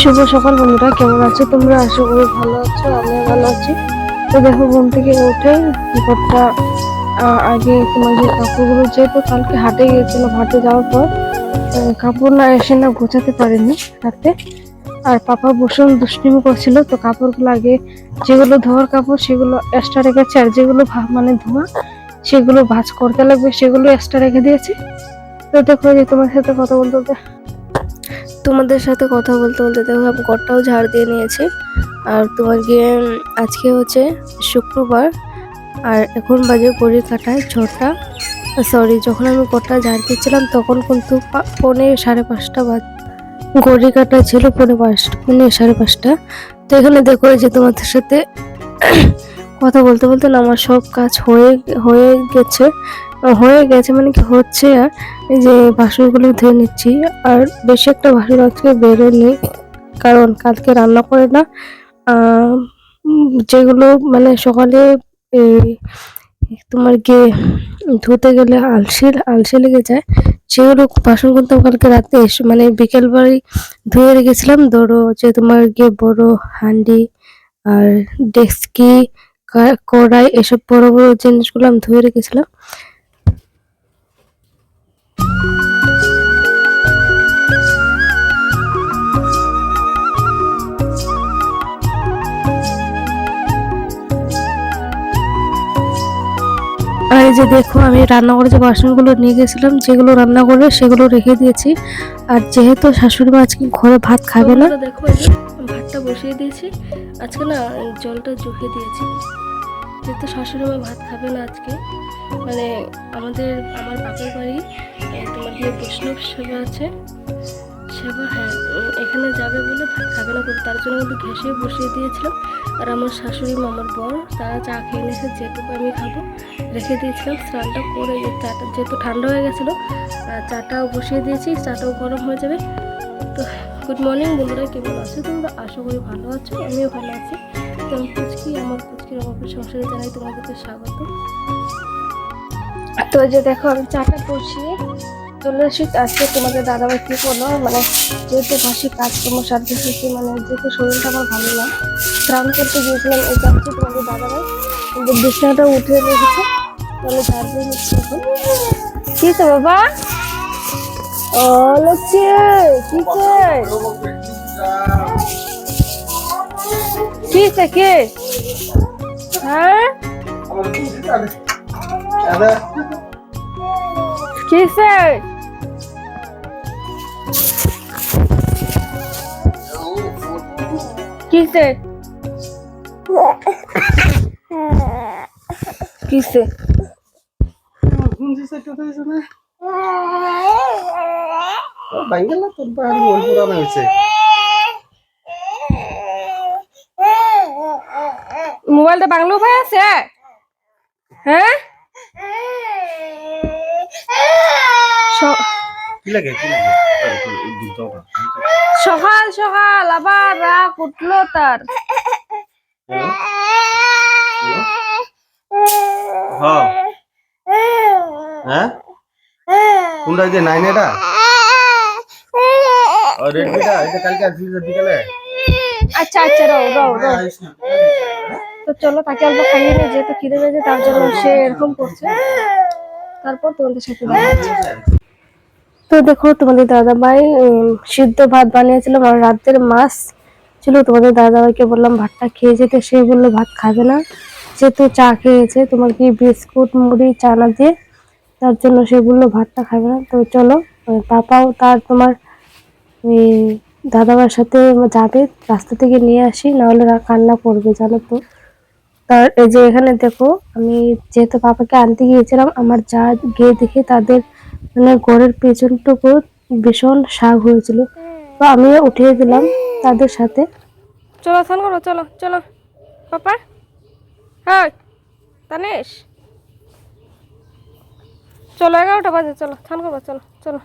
শুভ সকাল বন্ধুরা, কেমন আছো তোমরা? আশা করি ভালো আছো, আমিও ভালো আছি। তো দেখো, ঘুম থেকে উঠে ঘরটা আগে তোমার যে কাপড়গুলো যেহেতু কালকে হাটে গিয়েছিল হাটে যাওয়ার পর কাপড় না এসে না গোছাতে পারিনি রাতে আর পাপা ভীষণ দুষ্টিমি করছিল, তো কাপড়গুলো আগে যেগুলো ধোয়ার কাপড়, সেগুলো এক্সট্রা রেখেছে। আর যেগুলো মানে ধোয়া, সেগুলো ভাজ করতে লাগবে, সেগুলো এক্সট্রা রেখে দিয়েছি। তো দেখো যে তোমার সাথে কথা বলতে তোমাদের সাথে কথা বলতে বলতে দেখো, আমি ঘরটাও ঝাড় দিয়ে নিয়েছি। আর গিয়ে আজকে হচ্ছে শুক্রবার, আর এখন বাজে ঘড়ি কাটায় ছটা। সরি যখন আমি ঘরটা ঝাড় দিচ্ছিলাম, তখন কিন্তু পৌনে সাড়ে পাঁচটা বাজ ঘড়ি কাটা ছিল, পৌনে পাঁচটা পৌনে সাড়ে পাঁচটা। তো এখানে দেখো যে তোমাদের সাথে কথা বলতে বলতে না, আমার সব কাজ হয়ে হয়ে গেছে। হয়ে গেছে মানে কি হচ্ছে আর? যে বাসনগুলো ধুয়ে নিচ্ছি। আর বেশি একটা বাসন আজকে বেরোয়নি, কারণ কালকে রান্না করে না। যেগুলো মানে সকালে তোমার গিয়ে ধুতে গেলে আলসি আলসি লেগে যায়, সেগুলো বাসন কিন্তু কালকে রাতে এসে মানে বিকেল বাড়ি ধুয়ে রেখেছিলাম। ধরো যে তোমার গিয়ে বড় হান্ডি আর ডেস্কি কড়াই, এসব বড় বড় জিনিসগুলো আমি ধুয়ে রেখেছিলাম। এই যে দেখো, আমি রান্নাঘরে যে বাসনগুলো নিয়ে গেছিলাম, যেগুলো রান্না করবে সেগুলো রেখে দিয়েছি। আর যেহেতু শাশুড়ি মা আজকে ঘরে ভাত খাবে না দেখো ভাতটা বসিয়ে দিয়েছি। আজকে না, জলটা জুখিয়ে দিয়েছি। যেহেতু শাশুড়ি মা ভাত খাবে না আজকে মানে আমাদের, আমার বাপের বাড়ি তোমার গিয়ে বৈষ্ণব সেবা আছে। সেবা হ্যাঁ এখানে যাবে বলে ভাত খাবে না, তার জন্য কিন্তু ঘেসে বসিয়ে দিয়েছিলাম। আর আমার শাশুড়ি মামার বর তারা চা খেয়ে নিয়েছে যেটুকু আমি খাব, রেখে দিয়েছিলাম। স্নানটা করে চাটা যেহেতু ঠান্ডা হয়ে গেছিল চাটাও বসিয়ে দিয়েছি, চাটাও গরম হয়ে যাবে। তো গুড মর্নিং বন্ধুরা, কেমন আছো তোমরা? আশা করি ভালো আছো, আমিও ভালো আছি। তো, আমি পুচকি, আমার পুচকির অভাবের সংসারে জানাই তোমাদেরকে স্বাগত। তো যে দেখো, আমি চাটা বসিয়ে চলে আসি আজকে তোমাদের দাদাভাই কি করল? মানে যেহেতু বাসি কাজকর্ম সারতে সারতে মানে যেহেতু শরীরটা আমার ভালো না স্নান করতে গিয়েছিলাম এই যাচ্ছি তোমাদের দাদাভাই। কিন্তু বিছানাটা উঠে রেখেছে তাহলে ঝাড় দিয়ে নিচ্ছি এখন। কি তো বাবা? ও লক্ষ্মী কি কি চাই কে? হ্যাঁ? কি চাই? কি চাই কিসে বাইঙ্গেল তোর বাড়ি ওই হয়েছে। মোবাইলটা বাংলো ভাই আছে? হ্যাঁ? কি লাগে কি লাগে দুধ দাও না। সকাল সকাল আবার রাগ উঠল তার হ্যালো? হ্যালো? হ্যাঁ কোনটা যে নাইন এটা রেডমিটা এটা কালকে আসছিস বিকালে আচ্ছা আচ্ছা রো রো রো তো চলো তাকে অল্প খাইয়ে নিয়ে যেহেতু খিদে পেয়েছে তার জন্য সে এরকম করছে তারপর তোমাদের সাথে দেখা। তো দেখো, তোমাদের দাদা ভাই সিদ্ধ ভাত বানিয়েছিলাম আর রাতের মাছ ছিল তোমাদের দাদা ভাইকে বললাম, ভাতটা খেয়ে যেতে। সে বলল, ভাত খাবে না। যেহেতু চা খেয়েছে তোমার কি বিস্কুট, মুড়ি, চানা দিয়ে, তার জন্য সে বলল, ভাতটা খাবে না। তো চলো পাপাও তার তোমার দাদাবার সাথে যাবে, রাস্তা থেকে নিয়ে আসি নাহলে কান্না করবে, জানো তো। তার এই যে এখানে দেখো, আমি যেহেতু পাপাকে আনতে গিয়েছিলাম, আমার যা গিয়ে দেখে, তাদের মানে ঘরের পেছনটুকু ভীষণ শাক হয়েছিল। তো আমিও উঠিয়ে দিলাম তাদের সাথে। চলো, স্নান করো, চলো চলো। পাপা? হ্যাঁ তানিশ চলো, এগারোটা বাজে, চলো, স্নান করব চলো চলো।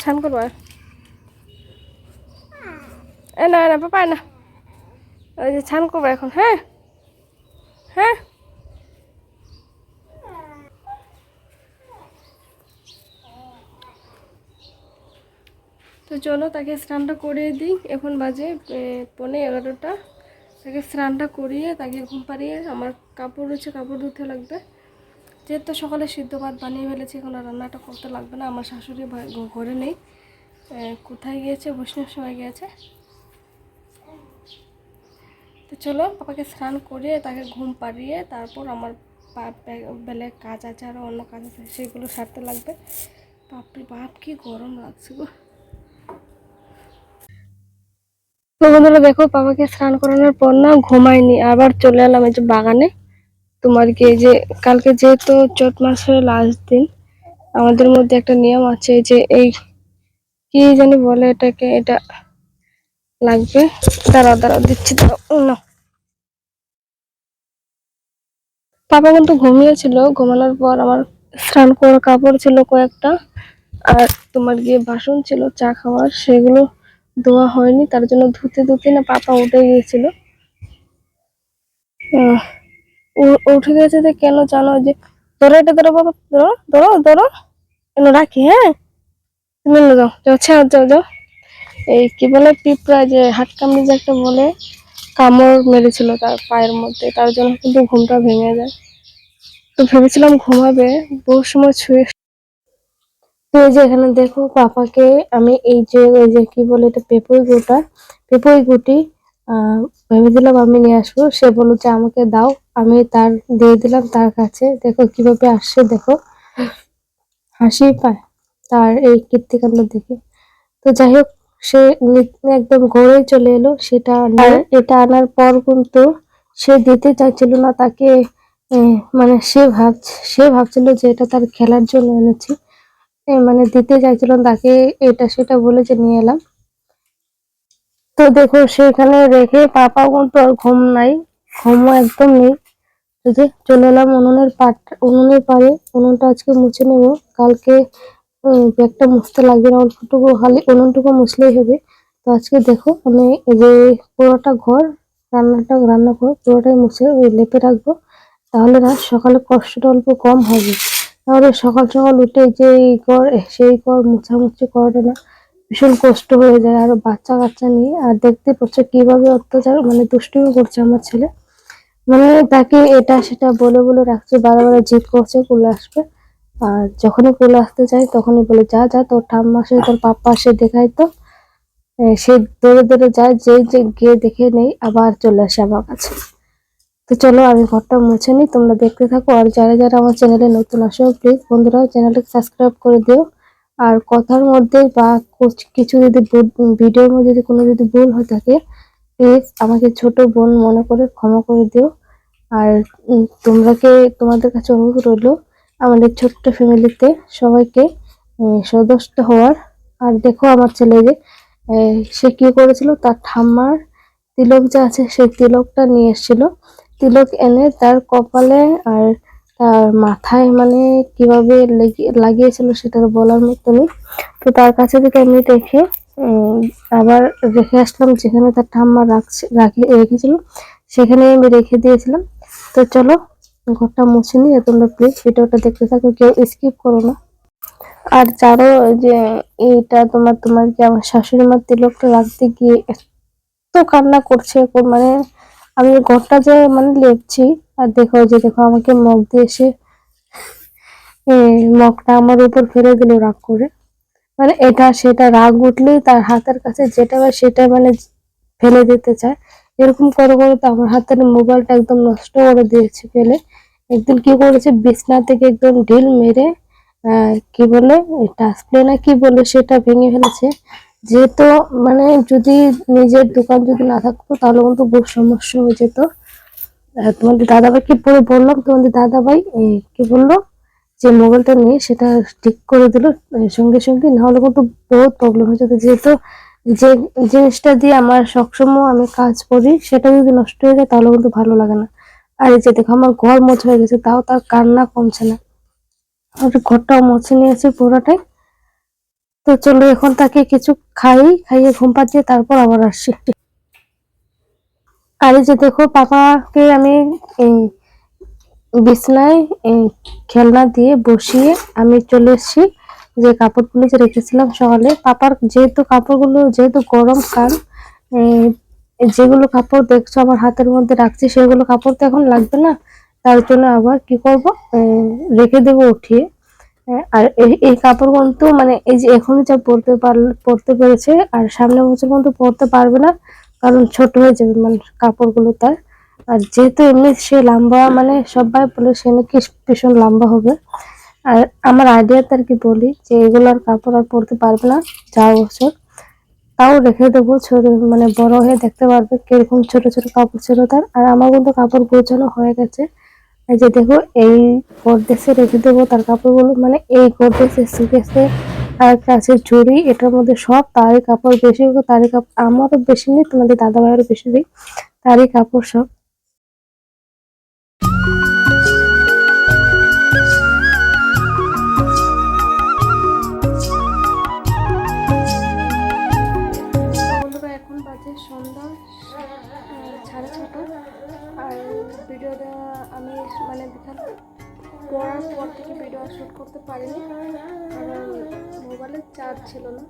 স্নান করব এ না না, পাপা না। ওই যে ছান করব এখন হ্যাঁ? হ্যাঁ? তো চলো তাকে স্নানটা করিয়ে দিই। এখন বাজে পনে এগারোটা। তাকে স্নানটা করিয়ে তাকে ঘুম পাড়িয়ে আমার কাপড় রয়েছে, কাপড় ধুতে লাগবে। যেহেতু সকালে সিদ্ধ ভাত বানিয়ে ফেলেছি, এখন রান্নাটা করতে লাগবে না। আমার শাশুড়ি ঘরে নেই। কোথায় গিয়েছে? বৈষ্ণব সবাই গিয়েছে? তো চলো পাপাকে স্নান করিয়ে তাকে ঘুম পাড়িয়ে তারপর আমার পা- বেলে কাজ আছে আরও অন্য কাজ আছে, সেগুলো সারতে লাগবে। বাপরে বাপ, কি গরম লাগছে গো। বন্ধুরা দেখো বাবাকে স্নান করানোর পর না ঘুমাইনি আবার চলে এলাম এই যে বাগানে। তোমার কি যে কালকে যেহেতু চৈত মাসের লাস্ট দিন, আমাদের মধ্যে একটা নিয়ম আছে যে এই কি জানি বলে এটাকে, এটা লাগবে। দাঁড়াও দাঁড়াও, দিচ্ছি, দাঁড়াও। পাপা কিন্তু ঘুমিয়েছিল। ঘুমানোর পর আমার স্নান করার কাপড় ছিল কয়েকটা। আর তোমার গিয়ে বাসন ছিল, চা খাওয়ার, সেগুলো ধোয়া হয়নি। তার জন্য ধুতে ধুতে না পাপা উঠে গিয়েছিল। উঠে গেছে যে কেন জানো যে ধরো এটা, ধরো বাবা, ধরো ধরো ধরো। কেন রাখি হ্যাঁ? তুমি যাও যাও যাও যাও। এই কি বলে, পিঁপড়া যে হাত কামড়ে যে একটা বলে, কামড় মেরেছিল তার পায়ের মধ্যে, তার জন্য কিন্তু ঘুমটা ভেঙে যায়। তো ভেবেছিলাম ঘুমাবে, বহু সময় তো এই যে এখানে দেখো পাপাকে আমি এই যে ওই যে কি বলে এটা পেপই গোটা পেপই গুটি ভেবেছিলাম আমি নিয়ে আসব। সে বলল যে আমাকে দাও, আমি তার দিয়ে দিলাম তার কাছে। দেখো কীভাবে আসছে, দেখো। হাসি পায় তার এই কীর্তিকাণ্ড দেখে। তো যাই হোক সে একদম ঘরে চলে এলো। সেটা এটা আনার পর কিন্তু সে দিতে চাইছিল না তাকে মানে সে ভাব সে ভাবছিল যে এটা তার খেলার জন্য এনেছি। মানে দিতে চাইছিল তাকে এটা সেটা বলে যে নিয়ে এলাম। তো দেখো সেখানে রেখে পাপাও কিন্তু আর ঘুম নাই ঘুমও একদম নেই। যে চলে এলাম উনুনের পাট উনুনের পাড়ে। উনুনটা আজকে মুছে নেব। কালকে ব্যাগটা মুছতে লাগবে না, অল্পটুকু খালি উনুনটুকু মুছলেই হবে। তো আজকে দেখো, আমি এই যে পুরোটা ঘর, রান্নাটা রান্নাঘর পুরোটাই মুছে ওই লেপে রাখব। তাহলে না, সকালে কষ্টটা অল্প কম হবে। তাহলে সকাল সকাল উঠে যে এই সেই ঘর, মুছামুছি করাটা না ভীষণ কষ্ট হয়ে যায়। আর বাচ্চা কাচ্চা নিয়ে, আর দেখতে পাচ্ছ কীভাবে অত্যাচার মানে দুষ্টুমি করছে আমার ছেলে। মানে তাকে এটা সেটা বলে বলে রাখছে বারে বারে জিদ করছে কোলে আসবে। আর যখনই কোলে আসতে চাই তখনই বলে, যা যা, তোর ঠাম্মা আসে, তোর পাপ্পা আসে, দেখাই তো। সে দৌড়ে দৌড়ে যায় যে যে গিয়ে দেখে নেই, আবার চলে আসে আমার কাছে। তো চলো, আমি ঘরটা মুছে নিই, তোমরা দেখতে থাকো। আর যারা যারা আমার চ্যানেলে নতুন আসো প্লিজ বন্ধুরা, চ্যানেলটাকে সাবস্ক্রাইব করে দিও। আর কথার মধ্যে বা কুছ- যদি ভিডিওর মধ্যে যদি কোনো যদি ভুল হয়ে থাকে প্লিজ আমাকে ছোট বোন মনে করে ক্ষমা করে দিও। আর তোমরাকে তোমাদের কাছে অনুরোধ রইল আমাদের ছোট্ট ফ্যামিলিতে সবাইকে সদস্য হওয়ার। আর দেখো আমার ছেলে যে সে কি করেছিল? তার ঠাম্মার তিলক যে আছে সেই তিলকটা নিয়ে এসেছিল। তিলক এনে তার কপালে আর তার মাথায় মানে কীভাবে লেগে- লাগিয়েছিল সেটা বলার মতো নেই। তো তার কাছে থেকে আমি উম, আবার রেখে আসলাম যেখানে তার ঠাম্মা রাখছে রাখে রেখেছিল সেখানে আমি রেখে দিয়েছিলাম। তো চলো ঘরটা মুছে নিয়ে তোমরা প্লিজ ভিডিওটা দেখতে থাকো, কেউ স্কিপ করো না। আর জানো যে এইটা তোমার তোমার কি আমার শাশুড়ি মার তিলকটা রাখতে গিয়ে এত কান্না করছে মানে আমি ঘরটা যে মানে লেপছি, আর দেখো যে দেখো আমাকে মগ দিয়ে এসে মগটা আমার উপর ফেলে দিল রাগ করে। মানে এটা, সেটা রাগ উঠলেই তার হাতের কাছে যেটা পায় সেটা মানে ফেলে দিতে চায়। এরকম করে করে তো আমার হাতের মোবাইলটা একদম নষ্ট করে দিয়েছে ফেলে। একদিন কি করেছে, বিছনা থেকে একদম ঢিল মেরে কি বলে টাচপ্লে না কি বলে সেটা ভেঙে ফেলেছে। যেহেতু মানে যদি নিজের দোকান যদি না থাকতো তাহলে কিন্তু বহু সমস্যা হয়ে যেত। তোমাদের দাদাভাইকে পরে বললাম তোমাদের দাদাভাই কি বলল? যে মোবাইলটা নিয়ে সেটা ঠিক করে দিল সঙ্গে সঙ্গে। না হলে কিন্তু বহুত প্রবলেম হয়ে যেত। যেহেতু যে জিনিসটা দিয়ে আমার সবসময় আমি কাজ করি সেটা যদি নষ্ট হয়ে যায় তাহলে কিন্তু ভালো লাগে না। আর এই যে দেখো আমার ঘর মোছ হয়ে গেছে তাও তার কান্না কমছে না। আর ঘরটাও মুছে নিয়েছে পুরোটাই। তো চলো এখন তাকে কিছু খাই খাইয়ে ঘুম পাচ্ছি তারপর আবার আসছি। আর যে দেখো পাপাকে আমি এই, বিছনায় খেলনা দিয়ে বসিয়ে আমি চলে এসেছি। যে কাপড়গুলো যে রেখেছিলাম সকালে, পাপার যেহেতু কাপড়গুলো, যেহেতু গরমকাল যেগুলো কাপড় দেখছ আমার হাতের মধ্যে রাখছি, সেগুলো কাপড় তো এখন লাগবে না। তার জন্য আবার কি করব? রেখে দেবো উঠিয়ে। আর এই এই কাপড় কিন্তু মানে এই যে এখনই যা পরতে পার পরতে পেরেছে, আর সামনে বছর কিন্তু পরতে পারবে না, কারণ ছোট হয়ে যাবে মানে কাপড়গুলো তার। আর যেহেতু এমনি সে লম্বা মানে সবাই বলে সে নাকি ভীষণ লম্বা হবে। আর আমার আইডিয়াতে আর কি বলি যে এগুলো আর কাপড় আর পরতে পারবে না যা বছর তাও রেখে দেবো ছোট মানে বড় হয়ে দেখতে পারবে কীরকম ছোট ছোট কাপড় ছিল তার। আর আমার কিন্তু কাপড় গোছানো হয়ে গেছে। যে দেখো, এই গোদরেজে রেখে দেবো তার কাপড়গুলো। মানে এই গোদরেজে সুকেসে আর কাছে চুড়ি এটার মধ্যে সব তারই কাপড়, বেশি তারই কাপড়, আমারও বেশি নেই, তোমাদের দাদা ভাইয়েরও বেশি নেই, তারই কাপড় সব। সন্ধ্যা সাড়ে ছটা। আর ভিডিওটা আমি মানে বিকাল পড়ার পর থেকে ভিডিও শ্যুট করতে পারিনি। কারণ মোবাইলে চার্জ ছিল না।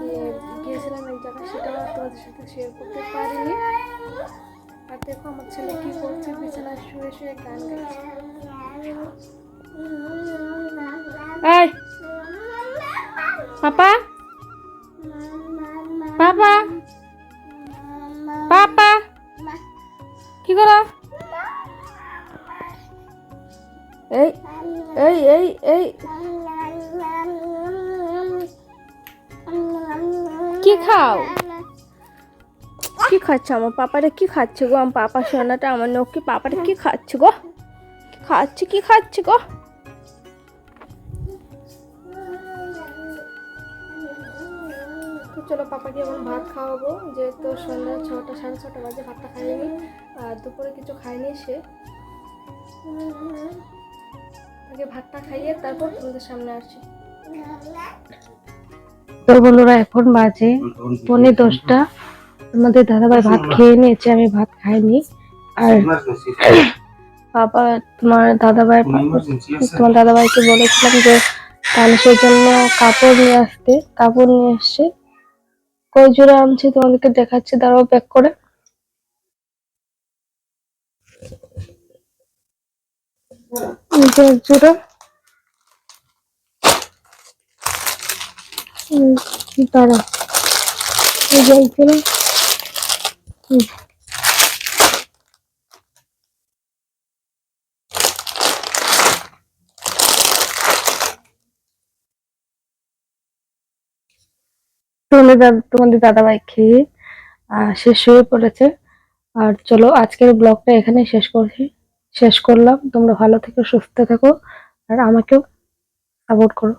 গিয়ে গিয়েছিলাম এক জায়গায়, সেটাও তোমাদের সাথে শেয়ার করতে পারিনি। আর দেখো আমার ছেলে কি করছে, বিছানায় শুয়ে শুয়ে গান গাইছে পাপা। করো? এই এই এই এই। কি খাও? কি খাচ্ছ? আমার পাপাটা কি খাচ্ছে গো? আমার পাপা সোনাটা, আমার নখকে পাপাটা কি খাচ্ছে গো? খাচ্ছে? কি খাচ্ছে গো? চলো পাপাকে এখন ভাত খাওয়াবো। যেহেতু সন্ধ্যা ছটা, সাড়ে ছটা বাজে, ভাতটা খাইনি। আর দুপুরে কিছু খাইনি সে। আগে ভাতটা খাইয়ে তারপর তোমাদের সামনে আসছি। বন্ধুরা এখন বাজে, পৌনে দশটা। আমাদের দাদাভাই ভাত খেয়ে নিয়েছে, আমি ভাত খাইনি। আর বাবা, তোমার দাদাভাই, তোমার দাদাভাইকে বলেছিলাম যে মানুষের জন্য কাপড় নিয়ে আসতে, কাপড় নিয়ে আসছে কই জোড়া আনছি তোমাদেরকে দেখাচ্ছি দাঁড়াও প্যাক করে। এক জোড়া দাঁড়াও তোমাদের তোমাদের দাদাভাই খেয়ে শেষ হয়ে পড়েছে। আর চলো, আজকের ব্লগটা এখানে শেষ করছি। শেষ করলাম। তোমরা ভালো থেকো, সুস্থ থাকো। আর আমাকেও সাপোর্ট করো।